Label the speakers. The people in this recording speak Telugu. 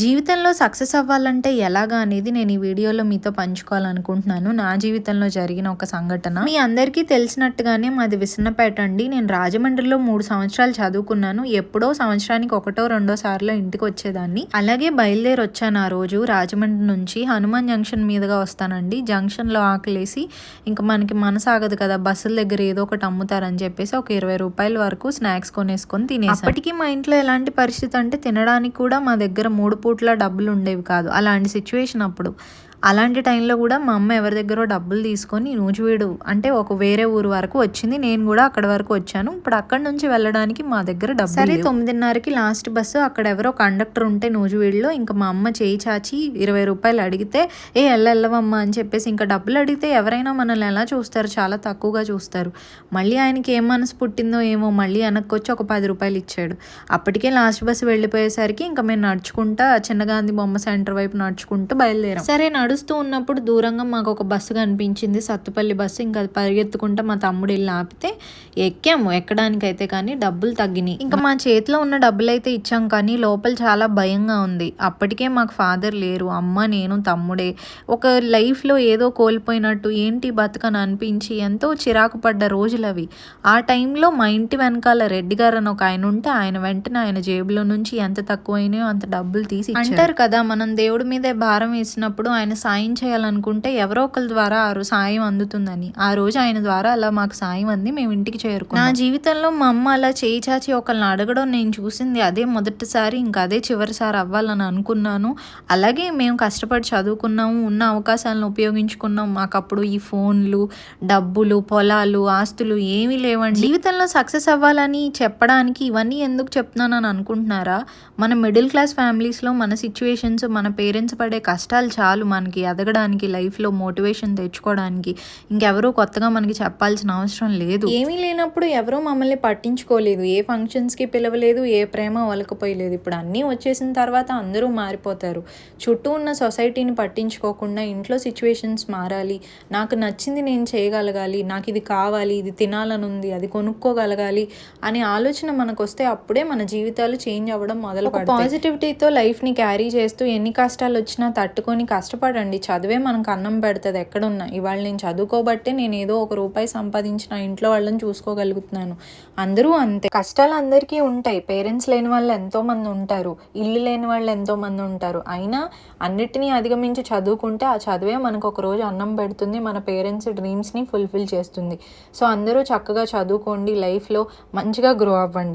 Speaker 1: జీవితంలో సక్సెస్ అవ్వాలంటే ఎలాగా అనేది నేను ఈ వీడియోలో మీతో పంచుకోవాలనుకుంటున్నాను. నా జీవితంలో జరిగిన ఒక సంఘటన. మీ అందరికీ తెలిసినట్టుగానే మాది విసన్నపేట అండి. నేను రాజమండ్రిలో మూడు సంవత్సరాలు చదువుకున్నాను. ఎప్పుడో సంవత్సరానికి ఒకటో రెండో సార్లు ఇంటికి వచ్చేదాన్ని. అలాగే బయలుదేరి వచ్చాను ఆ రోజు. రాజమండ్రి నుంచి హనుమాన్ జంక్షన్ మీదుగా వస్తానండి. జంక్షన్లో ఆకలేసి ఇంకా మనకి మనసాగదు కదా బస్సుల దగ్గర ఏదో ఒకటి అమ్ముతారని చెప్పేసి ఒక ఇరవై రూపాయల వరకు స్నాక్స్ కొనేసుకొని తినేసి అప్పటికి మా ఇంట్లో ఎలాంటి పరిస్థితి అంటే తినడానికి కూడా మా దగ్గర మూడు పూట్ల డబ్బులు ఉండేవి కాదు. అలాంటి సిచ్యువేషన్ అప్పుడు. అలాంటి టైంలో కూడా మా అమ్మ ఎవరి దగ్గర డబ్బులు తీసుకొని నూజివీడు అంటే ఒక వేరే ఊరు వరకు వచ్చింది నేను కూడా అక్కడ వరకు వచ్చాను. ఇప్పుడు అక్కడ నుంచి వెళ్ళడానికి మా దగ్గర డబ్బు సరే తొమ్మిదిన్నరకి లాస్ట్ బస్సు అక్కడ ఎవరో కండక్టర్ ఉంటే నూజివీడులో ఇంకా మా అమ్మ చేయి చాచి ఇరవై రూపాయలు అడిగితే ఏ వెళ్ళవమ్మా అని చెప్పేసి ఇంకా డబ్బులు అడిగితే ఎవరైనా మనల్ని ఎలా చూస్తారు? చాలా తక్కువగా చూస్తారు. మళ్ళీ ఆయనకి ఏం మనసు పుట్టిందో ఏమో మళ్ళీ వెనక్కి వచ్చి ఒక పది రూపాయలు ఇచ్చాడు. అప్పటికే లాస్ట్ బస్సు వెళ్ళిపోయేసరికి ఇంకా మేము నడుచుకుంటా చిన్నగాంధీ బొమ్మ సెంటర్ వైపు నడుచుకుంటూ బయలుదేరాం. సరే నడుస్తూ ఉన్నప్పుడు దూరంగా మాకు ఒక బస్సు కనిపించింది. సత్తుపల్లి బస్సు ఇంకా అది పరిగెత్తుకుంటా మా తమ్ముడు వెళ్ళి ఆపితే ఎక్కాము. ఎక్కడానికైతే కానీ డబ్బులు తగ్గినాయి. ఇంకా మా చేతిలో ఉన్న డబ్బులు అయితే ఇచ్చాం కానీ లోపల చాలా భయంగా ఉంది. అప్పటికే మాకు ఫాదర్ లేరు. అమ్మ నేను తమ్ముడే. ఒక లైఫ్లో ఏదో కోల్పోయినట్టు ఏంటి బతుకని అనిపించి ఎంతో చిరాకు పడ్డ రోజులు అవి ఆ టైంలో మా ఇంటి వెనకాల రెడ్డి గారు అని ఒక ఆయన ఉంటే ఆయన వెంటనే ఆయన జేబులో నుంచి ఎంత తక్కువైనాయో అంత డబ్బులు తీసి అంటారు కదా మనం దేవుడి మీదే భారం వేసినప్పుడు ఆయన సాయం చేయాలనుకుంటే ఎవరో ఒకరి ద్వారా ఆ సాయం అందుతుందని. ఆ రోజు ఆయన ద్వారా అలా మాకు సాయం అంది మేము ఇంటికి చేరుకున్నాం. నా జీవితంలో మా అమ్మ అలా చేయి చాచి ఒకరిని అడగడం నేను చూసింది అదే మొదటిసారి ఇంకా అదే చివరిసారి అవ్వాలని అనుకున్నాను. అలాగే మేము కష్టపడి చదువుకున్నాము ఉన్న అవకాశాలను ఉపయోగించుకున్నాం. మాకు అప్పుడు ఈ ఫోన్లు డబ్బులు పొలాలు ఆస్తులు ఏమీ లేవండి. జీవితంలో సక్సెస్ అవ్వాలని చెప్పడానికి ఇవన్నీ ఎందుకు చెప్తున్నానని అనుకుంటున్నారా? మన మిడిల్ క్లాస్ ఫ్యామిలీస్లో మన సిచ్యువేషన్స్ మన పేరెంట్స్ పడే కష్టాలు చాలు మనకి ఎదగడానికి లైఫ్లో మోటివేషన్ తెచ్చుకోవడానికి. ఇంకెవరూ కొత్తగా మనకి చెప్పాల్సిన అవసరం లేదు. ఏమీ లేనప్పుడు ఎవరూ మమ్మల్ని పట్టించుకోలేదు. ఏ ఫంక్షన్స్కి పిలవలేదు ఏ ప్రేమ వలకపోయలేదు. ఇప్పుడు అన్నీ వచ్చేసిన తర్వాత అందరూ మారిపోతారు. చుట్టూ ఉన్న సొసైటీని పట్టించుకోకుండా ఇంట్లో సిచ్యువేషన్స్ మారాలి. నాకు నచ్చింది నేను చేయగలగాలి. నాకు ఇది కావాలి ఇది తినాలని ఉంది అది కొనుక్కోగలగాలి అనే ఆలోచన మనకు వస్తే అప్పుడే మన జీవితాలు చేంజ్ అవ్వడం మొదలు పాజిటివిటీతో లైఫ్ని క్యారీ చేస్తూ ఎన్ని కష్టాలు వచ్చినా తట్టుకొని కష్టపడండి. చదివే మనకు అన్నం పెడుతుంది ఎక్కడున్నా. ఇవాళ నేను చదువుకోబట్టే నేను ఏదో ఒక రూపాయి సంపాదించిన ఇంట్లో వాళ్ళని చూసుకోగలుగుతున్నాను. అందరూ అంతే. కష్టాలు అందరికీ ఉంటాయి. పేరెంట్స్ లేని వాళ్ళు ఎంతోమంది ఉంటారు. ఇల్లు లేని వాళ్ళు ఎంతోమంది ఉంటారు. అయినా అన్నిటినీ అధిగమించి చదువుకుంటే ఆ చదివే మనకు ఒక రోజు అన్నం పెడుతుంది మన పేరెంట్స్ డ్రీమ్స్ని ఫుల్ఫిల్ చేస్తుంది. సో అందరూ చక్కగా చదువుకోండి. లైఫ్లో మంచిగా గ్రో అవ్వండి.